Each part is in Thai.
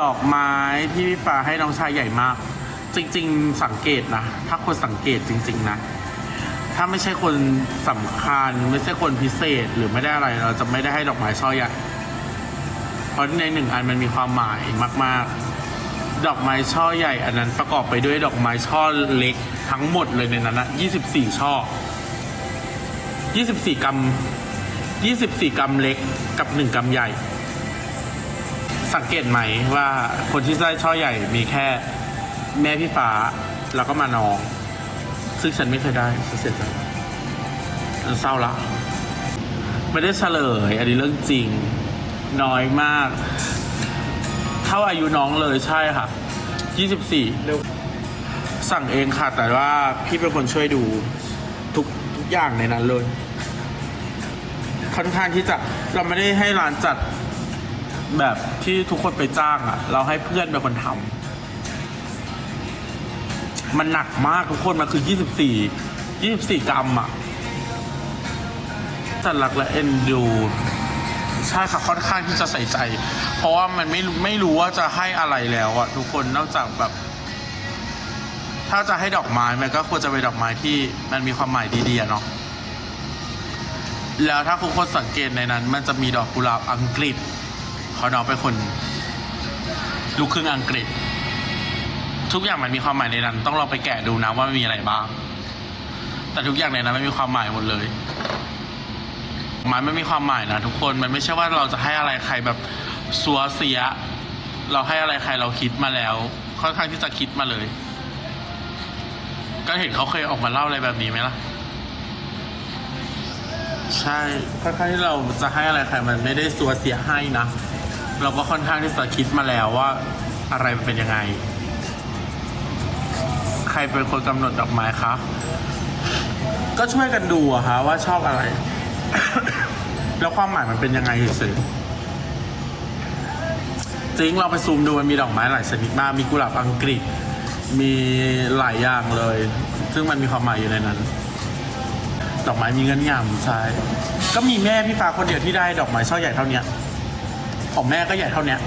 ดอกไม้ที่พี่ฟ้าให้น้องชายใหญ่มาก จริง ๆ สังเกตนะ ถ้าคนสังเกตจริง ๆ นะ ถ้าไม่ใช่คนสำคัญไม่ใช่คนพิเศษหรือไม่ได้อะไรเราจะไม่ได้ให้ดอกไม้ช่อใหญ่เพราะในหนึ่งอันมันมีความหมายมาก ๆ ดอกไม้ช่อใหญ่ อันนั้นประกอบไปด้วยดอกไม้ช่อเล็กทั้งหมดเลยในนั้นนะ24 ช่อ 24 กรัม 24 กรัมเล็กกับ 1 กรัมใหญ่ สังเกตไหมว่าคนที่ได้ช่อใหญ่มีแค่แม่พี่ฟ้าแล้วก็มาน้อง ซึ่งฉันไม่เคยได้ฉันเสียใจฉันเศร้าละไม่ได้เฉลย อันนี้เรื่องจริง น้อยมาก เท่าอายุน้องเลยใช่ค่ะ 24 สั่งเองค่ะ แต่ว่าพี่เป็นคนช่วยดูทุกทุกอย่างในนั้นเลย ค่อนข้างที่จะเราไม่ได้ให้ร้านจัด แบบที่ทุกคนไปจ้างอะเราให้เพื่อนเป็นคนทำมันหนักมากทุกคนมันคือ 24 24 กรัมอะจัดรักและเอ็นดูใช่ค่ะค่อนข้างที่จะใส่ใจ เพราะว่ามันไม่ไม่รู้ว่าจะให้อะไรแล้วอะทุกคนนอกจากแบบ ถ้าจะให้ดอกไม้มันก็ควรจะเป็นดอกไม้ที่มันมีความหมายดีๆอะเนาะแล้วถ้าคุณคนสังเกตในนั้น มันจะมีดอกกุหลาบอังกฤษ เขาน้องเป็นคนลูกครึ่งอังกฤษ ทุกอย่างมันมีความหมายในนั้น ต้องลองไปแกะดูนะว่ามีอะไรบ้าง แต่ทุกอย่างในนั้นไมันมีความหมายหมดเลยหมายไม่มีความหมายนะทุกคนมันไม่ใช่ว่าเราจะให้อะไรใครแบบซัวเสีย เราให้อะไรใครเราคิดมาแล้ว ค่อนข้างที่จะคิดมาเลย ก็เห็นเขาเคยออกมาเล่าอะไรแบบนี้ไหมล่ะใช่ค่อนข้างที่เราจะให้อะไรใครมันไม่ได้สัวเสียให้นะ เราก็ค่อนข้างที่จะคิดมาแล้วว่าอะไรมันเป็นยังไง ใครเป็นคนกำหนดดอกไม้คะ ก็ช่วยกันดูอะคะว่าชอบอะไร แล้วความหมายมันเป็นยังไงเฉยๆจริงเราไปซูมดูมันมีดอกไม้หลายชนิดมาก มีกุหลาบอังกฤษ มีหลายอย่างเลย ซึ่งมันมีความหมายอยู่ในนั้น ดอกไม้มีเงินงำใช่ก็มีแม่พี่ฟ้าคนเดียวที่ได้ดอกไม้ช่อใหญ่เท่าเนี้ย ของแม่ก็ใหญ่เท่าเนี้ย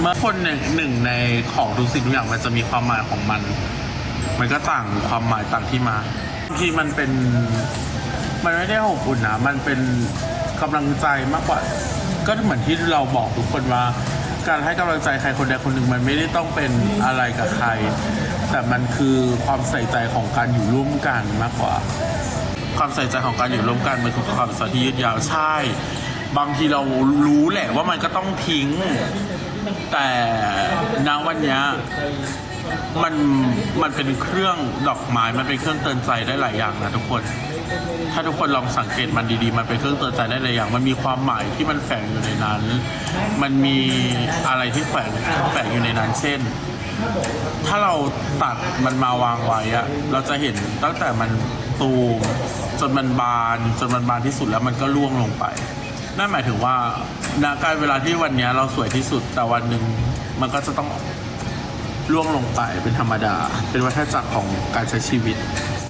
เมื่อคนหนึ่งหนึ่งในของทุกสิ่งทุกอย่างมันจะมีความหมายของมัน มันก็ต่างความหมายต่างที่มาบางทีมันเป็น มันไม่ได้อบอุ่นนะ มันเป็นกำลังใจมากกว่า ก็เหมือนที่เราบอกทุกคนว่า การให้กำลังใจใครคนใดคนหนึ่งมันไม่ได้ต้องเป็นอะไรกับใคร แต่มันคือความใส่ใจของการอยู่ร่วมกันมากกว่า ความใส่ใจของการอยู่ร่วมกันมันคือความสัมพันธ์ที่ยืดยาวใช่ บางทีเรารู้แหละว่ามันก็ต้องทิ้ง แต่ณวันเนี้ยมันมันเป็นเครื่องดอกไม้มันเป็นเครื่องเตือนใจได้หลายอย่างนะทุกคน ถ้าทุกคนลองสังเกตมันดีๆ มันเป็นเครื่องเตือนใจได้หลายอย่าง มันมีความหมายที่มันแฝงอยู่ในนั้น มันมีอะไรที่แฝงแฝงอยู่ในนั้น เช่น ถ้าเราตัดมันมาวางไว้อะเราจะเห็นตั้งแต่มันตูมจนมันบานจนมันบานที่สุดแล้วมันก็ร่วงลงไป นั่นหมายถึงว่าณการเวลาที่วันนี้เราสวยที่สุดแต่วันหนึ่งมันก็จะต้องร่วงลงไปเป็นธรรมดา เป็นวัฏจักรของการใช้ชีวิต